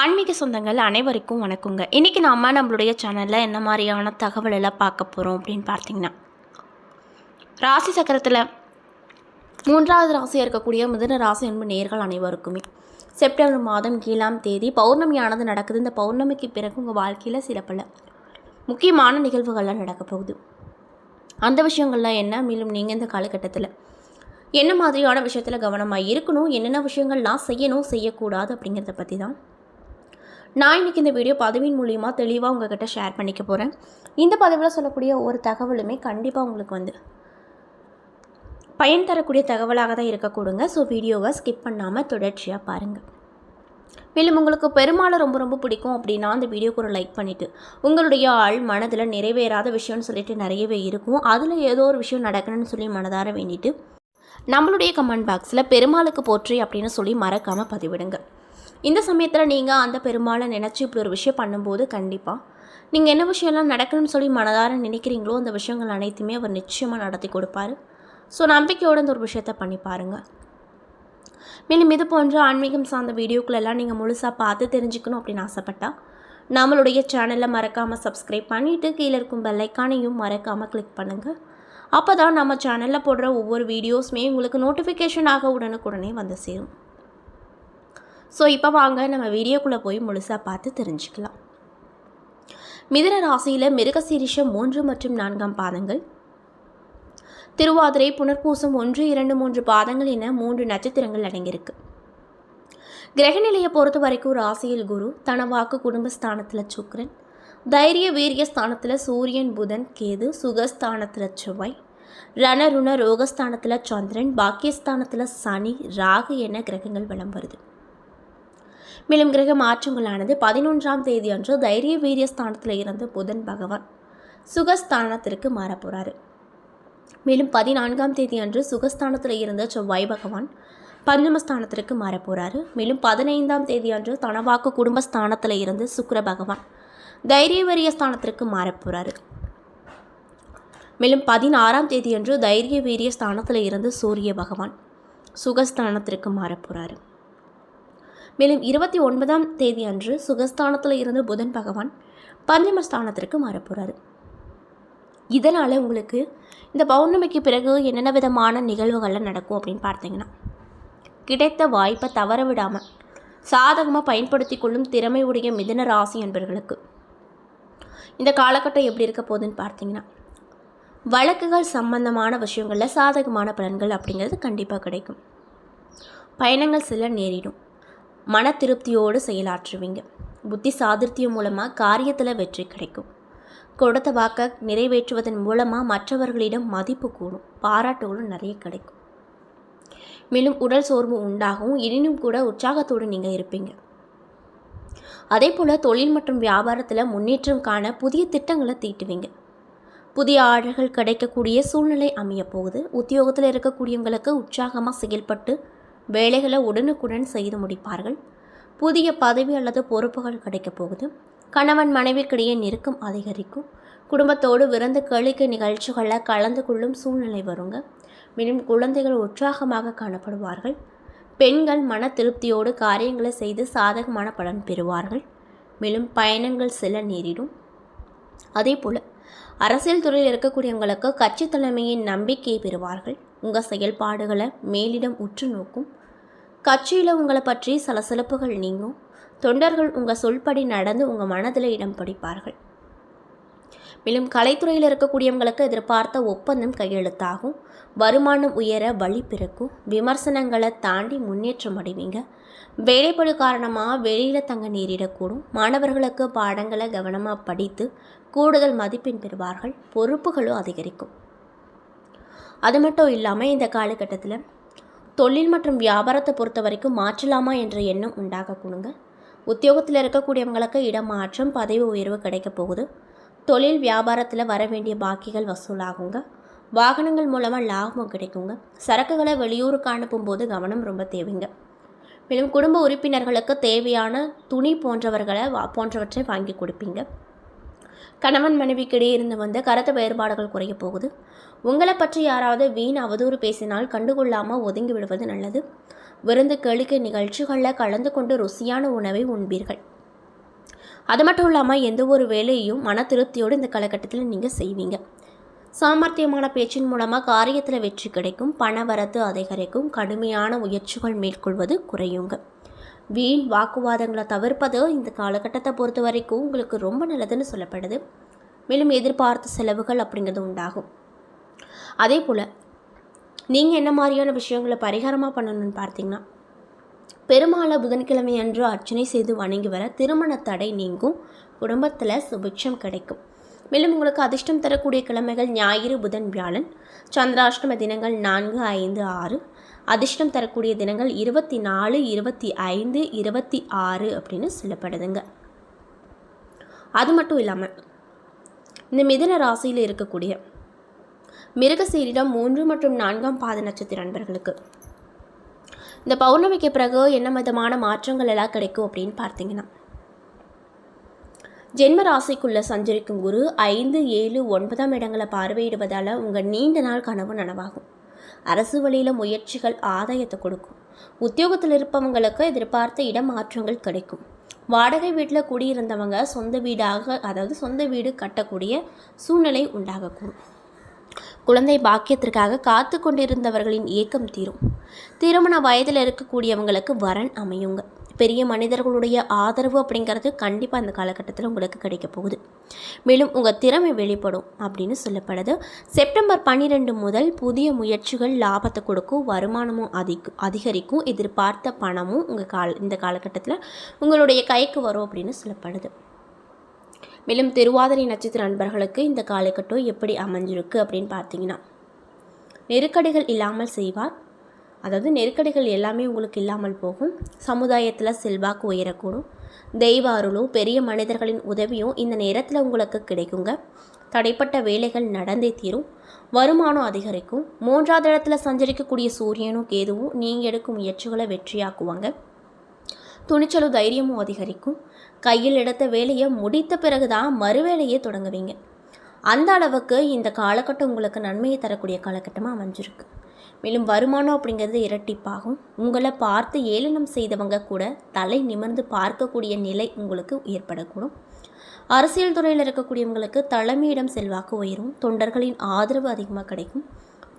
ஆன்மீக சொந்தங்கள் அனைவருக்கும் வணக்கங்க. இன்றைக்கி நாம் நம்மளுடைய சேனலில் என்ன மாதிரியான தகவல் எல்லாம் பார்க்க போகிறோம் அப்படின்னு பார்த்தீங்கன்னா ராசி சக்கரத்தில் மூன்றாவது ராசியாக இருக்கக்கூடிய முதன ராசி என்பது நேர்கள் அனைவருக்குமே செப்டம்பர் மாதம் கீழாம் தேதி பௌர்ணமியானது நடக்குது. இந்த பௌர்ணமிக்கு பிறகு உங்கள் வாழ்க்கையில் சில பல முக்கியமான நிகழ்வுகள்லாம் நடக்க போகுது. அந்த விஷயங்கள்லாம் என்ன? மேலும் நீங்கள் இந்த காலகட்டத்தில் என்ன மாதிரியான விஷயத்தில் கவனமாக இருக்கணும்? என்னென்ன விஷயங்கள்லாம் செய்யணும் செய்யக்கூடாது அப்படிங்கிறத பற்றி தான் நான் இன்றைக்கி இந்த வீடியோ பதவியின் மூலியமாக தெளிவாக உங்ககிட்ட ஷேர் பண்ணிக்க போகிறேன் இந்த பதவியில் சொல்லக்கூடிய ஒவ்வொரு தகவலுமே கண்டிப்பாக உங்களுக்கு வந்து பயன் தரக்கூடிய தகவலாக தான் இருக்கக்கூடுங்க ஸோ வீடியோவை ஸ்கிப் பண்ணாமல் தொடர்ச்சியாக பாருங்கள் மேலும் உங்களுக்கு பெருமாளை ரொம்ப ரொம்ப பிடிக்கும் அப்படின்னா அந்த வீடியோக்கு ஒரு லைக் பண்ணிவிட்டு உங்களுடைய ஆள் மனதில் நிறைவேறாத விஷயம்னு சொல்லிட்டு நிறையவே இருக்கும். அதில் ஏதோ ஒரு விஷயம் நடக்கணும்னு சொல்லி மனதார வேண்டிட்டு நம்மளுடைய கமெண்ட் பாக்ஸில் பெருமாளுக்கு போற்றி அப்படின்னு சொல்லி மறக்காமல் பதிவிடுங்க. இந்த சமயத்தில் நீங்கள் அந்த பெருமாளை நினச்சி இப்படி ஒரு விஷயம் பண்ணும்போது கண்டிப்பாக நீங்கள் என்ன விஷயம்லாம் நடக்கணும்னு சொல்லி மனதார நினைக்கிறீங்களோ அந்த விஷயங்கள் அனைத்துமே அவர் நிச்சயமாக நடத்தி கொடுப்பாரு. ஸோ நம்பிக்கையோடு இந்த ஒரு விஷயத்த பண்ணி பாருங்கள் மேலும் இது போன்ற ஆன்மீகம் சார்ந்த வீடியோக்களெல்லாம் நீங்கள் முழுசாக பார்த்து தெரிஞ்சுக்கணும் அப்படின்னு ஆசைப்பட்டா நம்மளுடைய சேனலை மறக்காமல் சப்ஸ்கிரைப் பண்ணிவிட்டு கீழே இருக்கும் பெல்லைக்கானையும் மறக்காமல் கிளிக் பண்ணுங்கள் அப்போ தான் நம்ம சேனலில் போடுற ஒவ்வொரு வீடியோஸுமே உங்களுக்கு நோட்டிஃபிகேஷனாக உடனுக்குடனே வந்து சேரும். ஸோ இப்போ வாங்க நம்ம வீடியோக்குள்ளே போய் முழுசாக பார்த்து தெரிஞ்சுக்கலாம். மிதன ராசியில் மிருகசீரிஷம் மூன்று மற்றும் நான்காம் பாதங்கள். திருவாதிரை புனர்பூசம் ஒன்று இரண்டு மூன்று பாதங்கள் என மூன்று நட்சத்திரங்கள் அடங்கியிருக்கு. கிரகநிலையை பொறுத்த வரைக்கும் ராசியில் குரு தனவாக்கு குடும்பஸ்தானத்தில் சுக்கரன். தைரிய வீரிய ஸ்தானத்தில் சூரியன் புதன் கேது சுகஸ்தானத்தில் செவ்வாய். ரணருண ரோகஸ்தானத்தில் சந்திரன் பாக்கியஸ்தானத்தில் சனி ராகு என கிரகங்கள் வலம் வருது. மேலும் கிரக மாற்றங்களானது பதினொன்றாம் தேதி அன்று தைரிய வீரிய ஸ்தானத்தில் இருந்த புதன் பகவான் சுகஸ்தானத்திற்கு மாறப் போகிறாரு மேலும் பதினான்காம் தேதி அன்று சுகஸ்தானத்தில் இருந்த செவ்வாய் பகவான் பஞ்சமஸ்தானத்திற்கு மாறப்போகிறாரு மேலும் பதினைந்தாம் தேதி அன்று தனவாக்கு குடும்பஸ்தானத்தில் இருந்து சுக்கர பகவான் தைரியவரிய ஸ்தானத்திற்கு மாறப்போகிறாரு மேலும் பதினாறாம் தேதியன்று தைரிய வீரிய ஸ்தானத்தில் இருந்து சூரிய பகவான் சுகஸ்தானத்திற்கு மாறப் போகிறாரு மேலும் இருபத்தி ஒன்பதாம் தேதி அன்று சுகஸ்தானத்தில் இருந்து புதன் பகவான் பஞ்சமஸ்தானத்திற்கு மாறப்போகிறாரு இதனால் உங்களுக்கு இந்த பௌர்ணமிக்கு பிறகு என்னென்ன விதமான நிகழ்வுகள்லாம் நடக்கும் அப்படின்னு பார்த்தீங்கன்னா கிடைத்த வாய்ப்பை தவற விடாமல் சாதகமாக பயன்படுத்தி கொள்ளும் திறமை உடைய மிதன ராசி என்பவர்களுக்கு இந்த காலகட்டம் எப்படி இருக்க போகுதுன்னு பார்த்தீங்கன்னா வழக்குகள் சம்பந்தமான விஷயங்களில் சாதகமான பலன்கள் அப்படிங்கிறது கண்டிப்பாக கிடைக்கும். பயணங்கள் சில நேரிடும். மன திருப்தியோடு செயலாற்றுவீங்க. புத்தி சாதிர்த்தியம் மூலமாக காரியத்தில் வெற்றி கிடைக்கும். கொடுத்த வாக்க நிறைவேற்றுவதன் மூலமாக மற்றவர்களிடம் மதிப்பு கூடும். பாராட்டுகளும் நிறைய கிடைக்கும். மேலும் உடல் சோர்வு உண்டாகவும் எனினும் கூட உற்சாகத்தோடு நீங்கள் இருப்பீங்க. அதே போல் தொழில் மற்றும் வியாபாரத்தில் முன்னேற்றம் காண புதிய திட்டங்களை தீட்டுவீங்க. புதிய ஆர்டர்கள் கிடைக்கக்கூடிய சூழ்நிலை அமையப்போகுது. உத்தியோகத்தில் இருக்கக்கூடியவங்களுக்கு உற்சாகமாக செயல்பட்டு வேலைகளை உடனுக்குடன் செய்து முடிப்பார்கள். புதிய பதவி அல்லது பொறுப்புகள் கிடைக்கப் போகுது. கணவன் மனைவிக்கிடையே நெருக்கம் அதிகரிக்கும். குடும்பத்தோடு விருந்து கேளிக்கை நிகழ்ச்சிகளில் கலந்து கொள்ளும் சூழ்நிலை வருங்க. மேலும் குழந்தைகள் உற்சாகமாக காணப்படுவார்கள். பெண்கள் மன திருப்தியோடு காரியங்களை செய்து சாதகமான பலன் பெறுவார்கள். மேலும் பயணங்கள் சில நேரிடும். அதே போல் அரசியல் துறையில் இருக்கக்கூடியவங்களுக்கு கட்சி தலைமையின் நம்பிக்கையை பெறுவார்கள். உங்கள் செயல்பாடுகளை மேலிடம் உற்று நோக்கும். கட்சியில் உங்களை பற்றி சலசலப்புகள் நீங்கும். தொண்டர்கள் உங்கள் சொல்படி நடந்து உங்கள் மனதில் இடம் பிடிப்பார்கள். மேலும் கலைத்துறையில் இருக்கக்கூடியவங்களுக்கு எதிர்பார்த்த ஒப்பந்தம் கையெழுத்தாகும். வருமானம் உயர வழி பிறக்கும். விமர்சனங்களை தாண்டி முன்னேற்றம் அடைவீங்க. வேலைப்படு காரணமாக வெளியில் தங்க நேரிடக்கூடும். மாணவர்களுக்கு பாடங்களை கவனமாக படித்து கூடுதல் மதிப்பெண் பெறுவார்கள். பொறுப்புகளும் அதிகரிக்கும். அது மட்டும் இல்லாமல் இந்த காலகட்டத்தில் தொழில் மற்றும் வியாபாரத்தை பொறுத்த வரைக்கும் மாற்றலாமா என்ற எண்ணம் உண்டாகக்கூடுங்க உத்தியோகத்தில் இருக்கக்கூடியவங்களுக்கு இடமாற்றம் பதவி உயர்வு கிடைக்க போகுது. தொழில் வியாபாரத்தில் வர வேண்டிய பாக்கிகள் வசூலாகுங்க. வாகனங்கள் மூலமாக லாபம் கிடைக்குங்க. சரக்குகளை வெளியூருக்கு அனுப்பும்போது கவனம் ரொம்ப தேவைங்க. மேலும் குடும்ப உறுப்பினர்களுக்கு தேவையான துணி போன்றவர்களை வா போன்றவற்றை வாங்கி கொடுப்பீங்க. கணவன் மனைவிக்கிடையே இருந்து வந்த கருத்து வேறுபாடுகள் குறைய போகுது. உங்களை பற்றி யாராவது வீண் அவதூறு பேசினால் கண்டுகொள்ளாமல் ஒதுங்கி விடுவது நல்லது. விருந்து கேளிக்கை நிகழ்ச்சிகளில் கலந்து கொண்டு ருசியான உணவை உண்பீர்கள். அது மட்டும் இல்லாமல் எந்த ஒரு வேலையையும் மன திருப்தியோடு இந்த காலகட்டத்தில் நீங்கள் செய்வீங்க. சாமர்த்தியமான பேச்சின் மூலமாக காரியத்தில் வெற்றி கிடைக்கும் பணவரத்து அதிகரிக்கும் கடுமையான முயற்சிகள் மேற்கொள்வது குறையுங்க. வீண் வாக்குவாதங்களை தவிர்ப்பது இந்த காலகட்டத்தை பொறுத்த வரைக்கும் உங்களுக்கு ரொம்ப நல்லதுன்னு சொல்லப்படுது. மேலும் எதிர்பார்த்த செலவுகள் அப்படிங்கிறது உண்டாகும். அதே போல் நீங்கள் என்ன மாதிரியான விஷயங்களை பரிகாரமாக பண்ணணும்னு பார்த்தீங்கன்னா பெருமாளை புதன்கிழமை அன்று அர்ச்சனை செய்து வணங்கி வர திருமண தடை நீங்கும். குடும்பத்தில் சுபிட்சம் கிடைக்கும். மேலும் உங்களுக்கு அதிர்ஷ்டம் தரக்கூடிய கிழமைகள் ஞாயிறு புதன் வியாழன். சந்திராஷ்டம தினங்கள் நான்கு ஐந்து ஆறு. அதிர்ஷ்டம் தரக்கூடிய தினங்கள் இருபத்தி நாலு இருபத்தி ஐந்து இருபத்தி ஆறு அப்படின்னு சொல்லப்படுதுங்க. அது மட்டும் இல்லாமல் இந்த மிதன ராசியில் இருக்கக்கூடிய மிருகசீரிடம் மூன்று மற்றும் நான்காம் பாத நட்சத்திர நண்பர்களுக்கு இந்த பௌர்ணமிக்கு பிறகு என்ன விதமான மாற்றங்கள் எல்லாம் கிடைக்கும் அப்படின்னு பார்த்தீங்கன்னா ஜென்ம ராசிக்குள்ளே சஞ்சரிக்கும் குரு ஐந்து ஏழு ஒன்பதாம் இடங்களை பார்வையிடுவதால் உங்கள் நீண்ட நாள் கனவு நனவாகும். அரசு வழியில் முயற்சிகள் ஆதாயத்தை கொடுக்கும். உத்தியோகத்தில் இருப்பவங்களுக்கு எதிர்பார்த்த இடமாற்றங்கள் கிடைக்கும். வாடகை வீட்டில் குடியிருந்தவங்க சொந்த வீடாக அதாவது சொந்த வீடு கட்டக்கூடிய சூழ்நிலை உண்டாகக்கூடும். குழந்தை பாக்கியத்திற்காக காத்து கொண்டிருந்தவர்களின் ஏக்கம் தீரும். திருமண வயதில் இருக்கக்கூடியவங்களுக்கு வரன் அமையுங்க. பெரிய மனிதர்களுடைய ஆதரவு அப்படிங்கிறது கண்டிப்பாக அந்த காலகட்டத்தில் உங்களுக்கு கிடைக்க போகுது. மேலும் உங்கள் திறமை வெளிப்படும் அப்படின்னு சொல்லப்படுது. செப்டம்பர் பன்னிரெண்டு முதல் புதிய முயற்சிகள் லாபத்தை கொடுக்கும் வருமானமும் அதிக அதிகரிக்கும் எதிர்பார்த்த பணமும் உங்கள் கால இந்த காலகட்டத்தில் உங்களுடைய கைக்கு வரும் அப்படின்னு சொல்லப்படுது. மேலும் திருவாதிரை நட்சத்திர நண்பர்களுக்கு இந்த காலகட்டம் எப்படி அமைஞ்சிருக்கு அப்படின்னு பார்த்தீங்கன்னா நெருக்கடிகள் இல்லாமல் செய்வார். அதாவது நெருக்கடிகள் எல்லாமே உங்களுக்கு இல்லாமல் போகும். சமுதாயத்தில் செல்வாக்கு உயரக்கூடும். தெய்வ அருளும் பெரிய மனிதர்களின் உதவியும் இந்த நேரத்தில் உங்களுக்கு கிடைக்குங்க. தடைப்பட்ட வேலைகள் நடந்தே தீரும். வருமானம் அதிகரிக்கும். மூன்றாவது இடத்துல சஞ்சரிக்கக்கூடிய சூரியனும் கேதுவும் நீங்கள் எடுக்கும் முயற்சிகளை வெற்றியாக்குவாங்க. துணிச்சலும் தைரியமும் அதிகரிக்கும். கையில் எடுத்த வேலையை முடித்த பிறகு தான் மறுவேலையே தொடங்குவீங்க. அந்த அளவுக்கு இந்த காலகட்டம் உங்களுக்கு நன்மையை தரக்கூடிய காலகட்டமாக அமைஞ்சிருக்கு. மேலும் வருமானம் அப்படிங்கிறது இரட்டிப்பாகும். உங்களை பார்த்து ஏளனம் செய்தவங்க கூட தலை நிமிர்ந்து பார்க்கக்கூடிய நிலை உங்களுக்கு ஏற்படக்கூடும். அரசியல் துறையில் இருக்கக்கூடியவங்களுக்கு தலைமையிடம் செல்வாக்கு உயரும். தொண்டர்களின் ஆதரவு அதிகமாக கிடைக்கும்.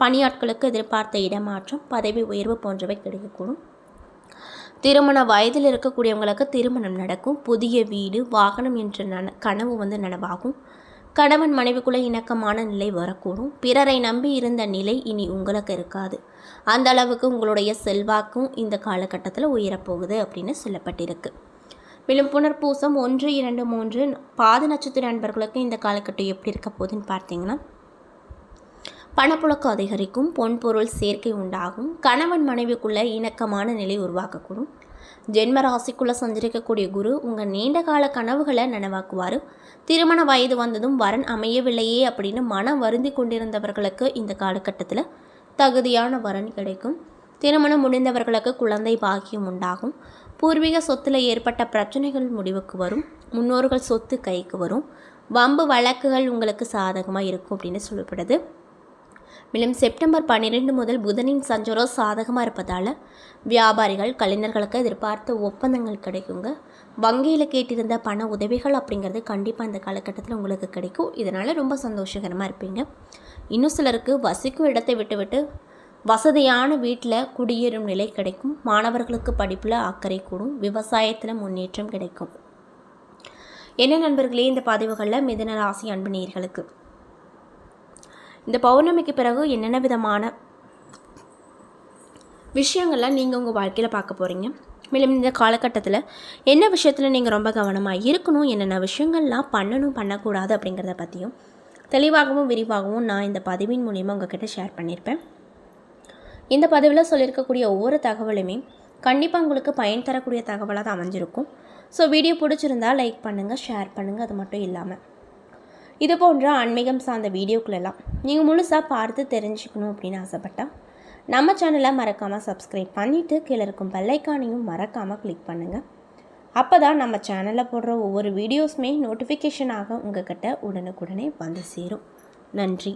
பணியாட்களுக்கு எதிர்பார்த்த இடமாற்றம் பதவி உயர்வு போன்றவை கிடைக்கக்கூடும். திருமண வயதில் இருக்கக்கூடியவங்களுக்கு திருமணம் நடக்கும். புதிய வீடு வாகனம் என்ற நன கனவு வந்து நனவாகும். கணவன் மனைவிக்குள்ளே இணக்கமான நிலை வரக்கூடும். பிறரை நம்பி இருந்த நிலை இனி உங்களுக்கு இருக்காது. அந்த அளவுக்கு உங்களுடைய செல்வாக்கும் இந்த காலகட்டத்தில் உயரப்போகுது அப்படின்னு சொல்லப்பட்டிருக்கு. மேலும் புனர்பூசம் ஒன்று இரண்டு மூன்று பாத நட்சத்திர நண்பர்களுக்கு இந்த காலகட்டம் எப்படி இருக்க போகுதுன்னு பார்த்தீங்கன்னா பணப்புழக்கம் அதிகரிக்கும் பொன்பொருள் சேர்க்கை உண்டாகும் கணவன் மனைவிக்குள்ள இணக்கமான நிலை உருவாக்கக்கூடும். ஜென்ம ராசிக்குள்ளே சஞ்சரிக்கக்கூடிய குரு உங்கள் நீண்ட கால கனவுகளை நனவாக்குவார். திருமண வயது வந்ததும் வரன் அமையவில்லையே அப்படின்னு மனம் வருந்தி கொண்டிருந்தவர்களுக்கு இந்த காலகட்டத்தில் தகுதியான வரன் கிடைக்கும். திருமணம் முடிந்தவர்களுக்கு குழந்தை பாக்கியம் உண்டாகும். பூர்வீக சொத்தில் ஏற்பட்ட பிரச்சனைகள் முடிவுக்கு வரும். முன்னோர்கள் சொத்து கைக்கு வரும். வம்பு வழக்குகள் உங்களுக்கு சாதகமாக இருக்கும் அப்படின்னு சொல்லப்படுது. மேலும் செப்டம்பர் பன்னிரெண்டு முதல் புதனின் சஞ்சாரம் சாதகமாக இருப்பதால் வியாபாரிகள் கலைஞர்களுக்கு எதிர்பார்த்த ஒப்பந்தங்கள் கிடைக்குங்க. வங்கியில் கேட்டிருந்த பண உதவிகள் அப்படிங்கிறது கண்டிப்பாக இந்த காலகட்டத்தில் உங்களுக்கு கிடைக்கும். இதனால் ரொம்ப சந்தோஷகரமாக இருப்பீங்க. இன்னும் சிலருக்கு வசிக்கும் இடத்தை விட்டுவிட்டு வசதியான வீட்டில் குடியேறும் நிலை கிடைக்கும். மாணவர்களுக்கு படிப்பில் அக்கறை கூடும். விவசாயத்தில் முன்னேற்றம் கிடைக்கும். என்ன நண்பர்களே இந்த பதிவுகளில் மிதன ராசி அன்பு நேர்களுக்கு இந்த பௌர்ணமிக்கு பிறகு என்னென்ன விதமான விஷயங்கள்லாம் நீங்கள் உங்கள் வாழ்க்கையில் பார்க்க போகிறீங்க மேலும் இந்த காலகட்டத்தில் என்ன விஷயத்தில் நீங்கள் ரொம்ப கவனமாக இருக்கணும்? என்னென்ன விஷயங்கள்லாம் பண்ணணும் பண்ணக்கூடாது அப்படிங்கிறத பற்றியும் தெளிவாகவும் விரிவாகவும் நான் இந்த பதிவின் மூலிமா உங்ககிட்ட ஷேர் பண்ணியிருப்பேன். இந்த பதிவில் சொல்லியிருக்கக்கூடிய ஒவ்வொரு தகவலுமே கண்டிப்பாக உங்களுக்கு பயன் தரக்கூடிய தகவலாக தான் அமைஞ்சிருக்கும். ஸோ வீடியோ பிடிச்சிருந்தா லைக் பண்ணுங்கள் ஷேர் பண்ணுங்கள் அது மட்டும் இல்லாமல் இது போன்ற ஆன்மீகம் சார்ந்த வீடியோக்களெல்லாம் நீங்கள் முழுசாக பார்த்து தெரிஞ்சுக்கணும் அப்படின்னு ஆசைப்பட்டா நம்ம சேனலை மறக்காமல் சப்ஸ்கிரைப் பண்ணிவிட்டு கீழே இருக்கும் பெல்லைக்கானையும் மறக்காமல் கிளிக் பண்ணுங்கள் அப்போ தான் நம்ம சேனலில் போடுற ஒவ்வொரு வீடியோஸுமே நோட்டிஃபிகேஷனாக உங்கள் கிட்ட உடனுக்குடனே வந்து சேரும். நன்றி.